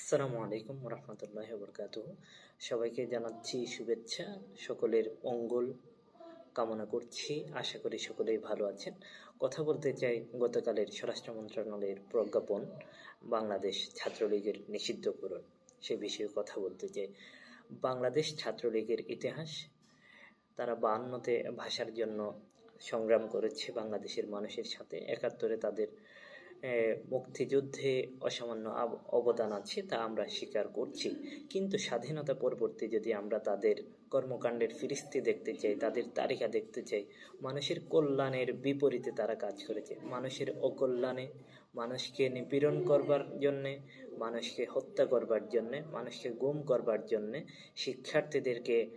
আসসালামু আলাইকুম রহমতুল্লাহ বরকাত সবাইকে জানাচ্ছি শুভেচ্ছা, সকলের মঙ্গল কামনা করছি, আশা করি সকলেই ভালো আছেন। কথা বলতে চাই গতকালের স্বরাষ্ট্র মন্ত্রণালয়ের প্রজ্ঞাপন বাংলাদেশ ছাত্রলীগের নিষিদ্ধকরণ। সে বিষয়ে কথা বলতে চাই। বাংলাদেশ ছাত্রলীগের ইতিহাস, তারা বায়ান্নতে ভাষার জন্য সংগ্রাম করেছে, বাংলাদেশের মানুষের সাথে একাত্তরে তাদের মুক্তিযুদ্ধে অসামান্য অবদান আছে তা আমরা স্বীকার করছি। কিন্তু স্বাধীনতা পরবর্তী যদি আমরা তাদের কর্মকাণ্ডের ফিরিস্তি দেখতে চাই, তাদের তালিকা দেখতে চাই, মানুষের কল্যাণের বিপরীতে তারা কাজ করেছে। মানুষের অকল্যাণে, মানুষকে নিপীড়ন করবার জন্যে, মানুষকে হত্যা করবার জন্যে, মানুষকে গুম করবার জন্যে শিক্ষার্থীদেরকে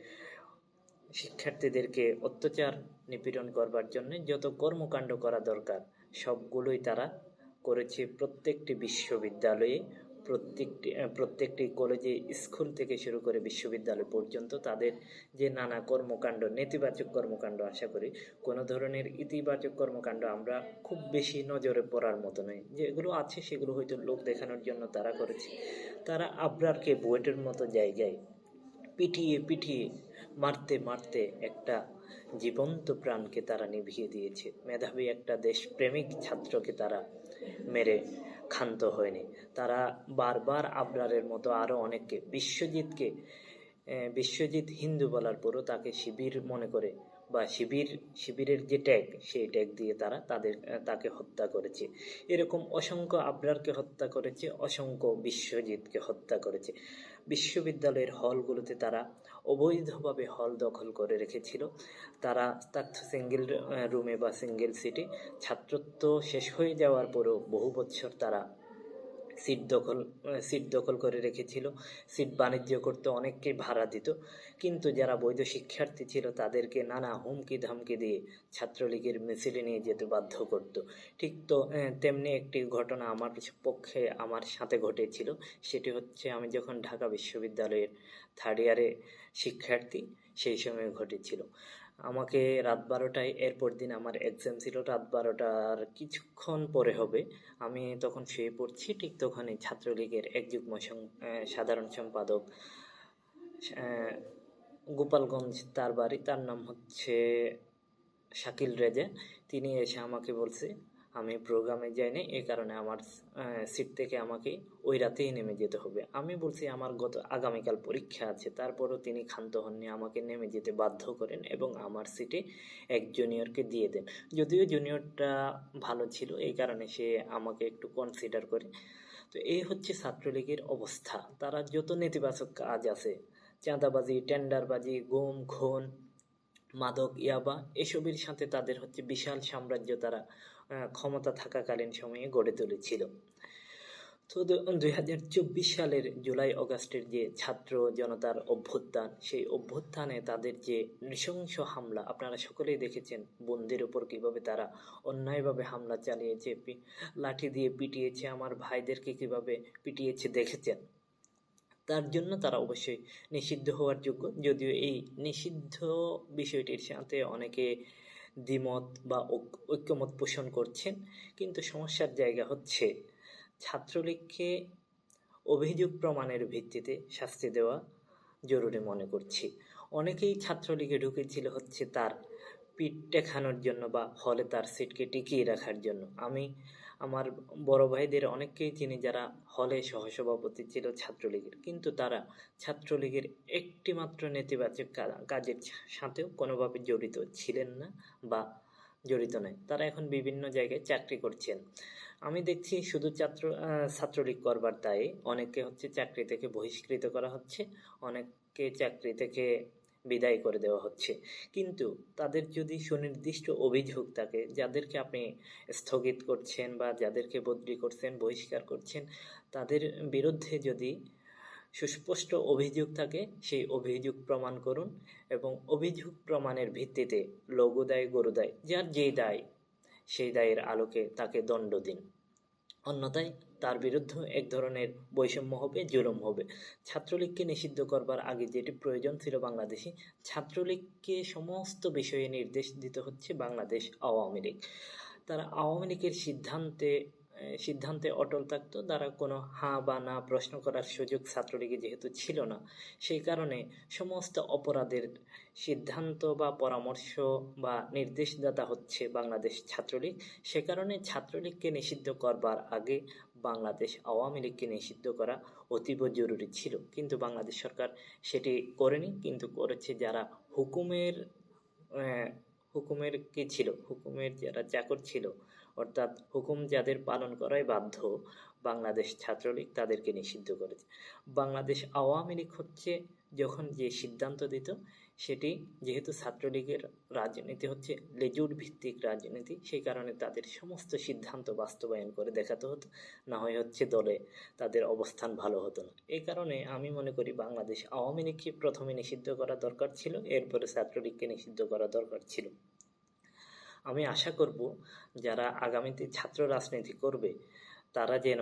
শিক্ষার্থীদেরকে অত্যাচার, নিপীড়ন করবার জন্য যত কর্মকাণ্ড করা দরকার, সবগুলোই তারা করেছে প্রত্যেকটি বিশ্ববিদ্যালয়ে, প্রত্যেকটি প্রত্যেকটি কলেজে স্কুল থেকে শুরু করে বিশ্ববিদ্যালয় পর্যন্ত তাদের যে নানা কর্মকাণ্ড, নেতিবাচক কর্মকাণ্ড আশা করি, কোনো ধরনের ইতিবাচক কর্মকাণ্ড আমরা খুব বেশি নজরে পড়ার মতো নয়। যেগুলো আছে সেগুলো হয়তো লোক দেখানোর জন্য তারা করেছে। তারা আবরারকে বুয়েটের মতো জায়গায় পিটিয়ে পিটিয়ে, মারতে মারতে একটা জীবন্ত প্রাণকে তারা নিভিয়ে দিয়েছে। মেধাবী একটা দেশপ্রেমিক ছাত্রকে তারা মেরে ক্ষান্ত হয়নি। তারা বারবার আবরারের মতো আরও অনেককে, বিশ্বজিৎকে বিশ্বজিৎ হিন্দু বলার পরও তাকে শিবির মনে করে বা শিবির, শিবিরের যে ট্যাগ, সেই ট্যাগ দিয়ে তারা তাদের তাকে হত্যা করেছে। এরকম অসংখ্য আবরারকে হত্যা করেছে, অসংখ্য বিশ্বজিৎকে হত্যা করেছে। বিশ্ববিদ্যালয়ের হলগুলোতে তারা অবৈধভাবে হল দখল করে রেখেছিল। তারা তার সিঙ্গেল রুমে বা সিঙ্গেল সিটে ছাত্রত্ব শেষ হয়ে যাওয়ার পরেও বহু বছর তারা সিট দখল সিট দখল করে রেখেছিল। সিট বাণিজ্য করতে অনেককে ভাড়া দিত। কিন্তু যারা বৈধ শিক্ষার্থী ছিল, তাদেরকে নানা হুমকি ধামকি দিয়ে ছাত্রলীগের মিছিলে নিয়ে যেতে বাধ্য করত। ঠিক তো তেমনি একটি ঘটনা আমার পক্ষে আমার সাথে ঘটেছিল। সেটি হচ্ছে, আমি যখন ঢাকা বিশ্ববিদ্যালয়ের থার্ড ইয়ারে শিক্ষার্থী, সেই সময় ঘটেছিল। আমাকে রাত বারোটায়, এরপর দিন আমার এক্সাম ছিল রাত বারোটার কিছুক্ষণ পরে হবে। আমি তখন শুয়ে পড়ছি, ঠিক তখনই ছাত্রলীগের এক যুগ্ম সং- সাধারণ সম্পাদক গোপালগঞ্জ তার বাড়ি, তার নাম হচ্ছে শাকিল রেজা। তিনি এসে আমাকে বলছে আমি প্রোগ্রামে যাইনি এই কারণে আমার সিট থেকে আমাকে ওই রাতেই নেমে যেতে হবে। আমি বলছি, আমার গত আগামীকাল পরীক্ষা আছে। তারপরও তিনি ক্ষান্ত হননি, আমাকে নেমে যেতে বাধ্য করেন এবং আমার সিটে এক জুনিয়রকে দিয়ে দেন। যদিও জুনিয়রটা ভালো ছিল এই কারণে সে আমাকে একটু কনসিডার করে। তো এই হচ্ছে ছাত্রলীগের অবস্থা। তারা যত নেতিবাচক কাজ আছে, চাঁদাবাজি, টেন্ডারবাজি, গুম, খুন, মাদক, ইয়াবা, এসবের সাথে তাদের হচ্ছে বিশাল সাম্রাজ্য তারা ক্ষমতা থাকাকালীন সময়ে গড়ে তুলেছিল। তো দুই হাজার চব্বিশ সালের জুলাই অগাস্টের যে ছাত্র জনতার অভ্যুত্থান, সেই অভ্যুত্থানে তাদের যে নৃশংস হামলা, আপনারা সকলেই দেখেছেন বন্দির উপর কীভাবে তারা অন্যায়ভাবে হামলা চালিয়েছে লাঠি দিয়ে পিটিয়েছে, আমার ভাইদেরকে কীভাবে পিটিয়েছে দেখেছেন। তার জন্য তারা অবশ্যই নিষিদ্ধ হওয়ার যোগ্য, যদিও এই নিষিদ্ধ বিষয়টির সাথে অনেকে দ্বিমত বা ঐক- ঐক্যমত পোষণ করছেন। কিন্তু সমস্যার জায়গা হচ্ছে ছাত্রলীগকে অভিযোগ প্রমাণের ভিত্তিতে শাস্তি দেওয়া জরুরি মনে করছি। অনেকেই ছাত্রলীগে ঢুকেছিল হচ্ছে তার পিঠ টেখানোর জন্য বা হলে তার সিটকে টিকিয়ে রাখার জন্য। আমি আমার বড় ভাইদের অনেককেই চিনি যারা হলে সহসভাপতি ছিল ছাত্রলীগের। কিন্তু তারা ছাত্রলীগের একটি মাত্র নেতিবাচক কাজের সাথেও কোনোভাবে জড়িত ছিলেন না বা জড়িত নয়। তারা এখন বিভিন্ন জায়গায় চাকরি করছেন। আমি দেখছি শুধু ছাত্র ছাত্রলীগ করবার দায়ে অনেকে হচ্ছে চাকরি থেকে বহিষ্কৃত করা হচ্ছে। অনেককে চাকরি থেকে বিদায় করে দেওয়া হচ্ছে। কিন্তু তাদের যদি সুনির্দিষ্ট অভিযোগ থাকে, যাদেরকে আপনি স্থগিত করছেন বা যাদেরকে বদলি করছেন, বহিষ্কার করছেন, তাদের বিরুদ্ধে যদি সুস্পষ্ট অভিযোগ থাকে, সেই অভিযোগ প্রমাণ করুন এবং অভিযোগ প্রমাণের ভিত্তিতে লঘু দায়, গরু দায়, যার যেই দায়, সেই দায়ের আলোকে তাকে দণ্ড দিন। অন্যথায় তার বিরুদ্ধে এক ধরনের বৈষম্য হবে, জুলুম হবে। ছাত্রলীগকে নিষিদ্ধ করবার আগে যেটি প্রয়োজন ছিল বাংলাদেশে ছাত্রলীগকে সমস্ত বিষয়ে নির্দেশ দিতে হচ্ছে বাংলাদেশ আওয়ামী লীগ। তারা আওয়ামী লীগের সিদ্ধান্তে সিদ্ধান্তে অটল থাকতো তারা কোনো হা বা না প্রশ্ন করার সুযোগ ছাত্রলীগে যেহেতু ছিল না। সেই কারণে সমস্ত অপরাধের সিদ্ধান্ত বা পরামর্শ বা নির্দেশদাতা হচ্ছে বাংলাদেশ ছাত্রলীগ। সে কারণে ছাত্রলীগকে নিষিদ্ধ করবার আগে বাংলাদেশ আওয়ামী লীগকে নিষিদ্ধ করা অতীব জরুরি ছিল। কিন্তু বাংলাদেশ সরকার সেটি করেনি, কিন্তু করেছে যারা হুকুমের হুকুমের কি ছিল? হুকুমের যারা চাকর ছিল অর্থাৎ হুকুম যাদের পালন করাই বাধ্য বাংলাদেশ ছাত্রলীগ তাদেরকে নিষিদ্ধ করেছে। বাংলাদেশ আওয়ামী লীগ হচ্ছে যখন যে সিদ্ধান্ত দিত, সেটি যেহেতু ছাত্রলীগের রাজনীতি হচ্ছে লেজুর ভিত্তিক রাজনীতি, সেই কারণে তাদের সমস্ত সিদ্ধান্ত বাস্তবায়ন করে দেখাতে হতো, না হয় হচ্ছে দলে তাদের অবস্থান ভালো হতো না। এই কারণে আমি মনে করি বাংলাদেশ আওয়ামী লীগকে প্রথমে নিষিদ্ধ করা দরকার ছিল, এরপরে ছাত্রলীগকে নিষিদ্ধ করা দরকার ছিল। আমি আশা করব যারা আগামীতে ছাত্র রাজনীতি করবে, তারা যেন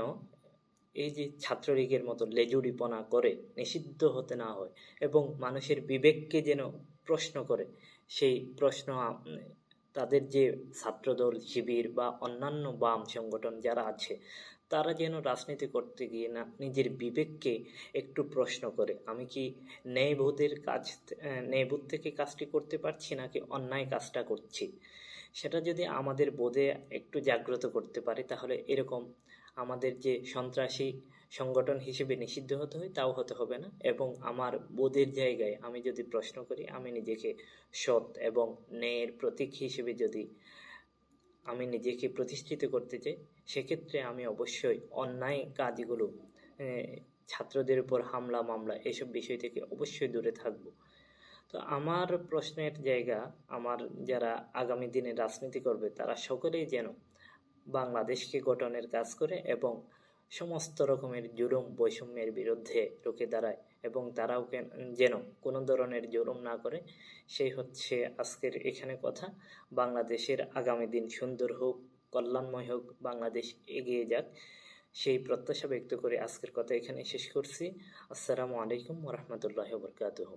এই যে ছাত্রলীগের মতো লেজুড়িপনা করে, নিষিদ্ধ হতে না হয় এবং মানুষের বিবেককে যেন প্রশ্ন করে, সেই প্রশ্ন তাদের যে ছাত্রদল, শিবির বা অন্যান্য বাম সংগঠন যারা আছে, তারা যেন রাজনীতি করতে গিয়ে না, নিজের বিবেককে একটু প্রশ্ন করে। আমি কি ন্যায়বোধের কাজ, ন্যায়বোধ থেকে কাজটি করতে পারছি নাকি অন্যায় কাজটা করছি? সেটা যদি আমাদের বোধে একটু জাগ্রত করতে পারে, তাহলে এরকম আমাদের যে সন্ত্রাসী সংগঠন হিসেবে নিষিদ্ধ হতে হয়, তাও হতে হবে না। এবং আমার বোধের জায়গায় আমি যদি প্রশ্ন করি, আমি নিজেকে সৎ এবং ন্যায়ের প্রতীক হিসেবে যদি আমি নিজেকে প্রতিষ্ঠিত করতে চাই, সেক্ষেত্রে আমি অবশ্যই অন্যায় কাজগুলো ছাত্রদের উপর হামলা, মামলা, এসব বিষয় থেকে অবশ্যই দূরে থাকব। তো আমার প্রশ্নের জায়গা আমার যারা আগামী দিনে রাজনীতি করবে, তারা সকলেই যেন বাংলাদেশকে গঠনের কাজ করে এবং সমস্ত রকমের জুলুম বৈষম্যের বিরুদ্ধে রুখে দাঁড়ায় এবং তারাও যেন কোনো ধরনের জুলুম না করে, সেই হচ্ছে আজকের এখানে কথা। বাংলাদেশের আগামী দিন সুন্দর হোক, কল্যাণময় হোক, বাংলাদেশ এগিয়ে যাক, সেই প্রত্যাশা ব্যক্ত করে আজকের কথা এখানে শেষ করছি। আসসালামু আলাইকুম রহমতুল্লাহ বরকাতুহ।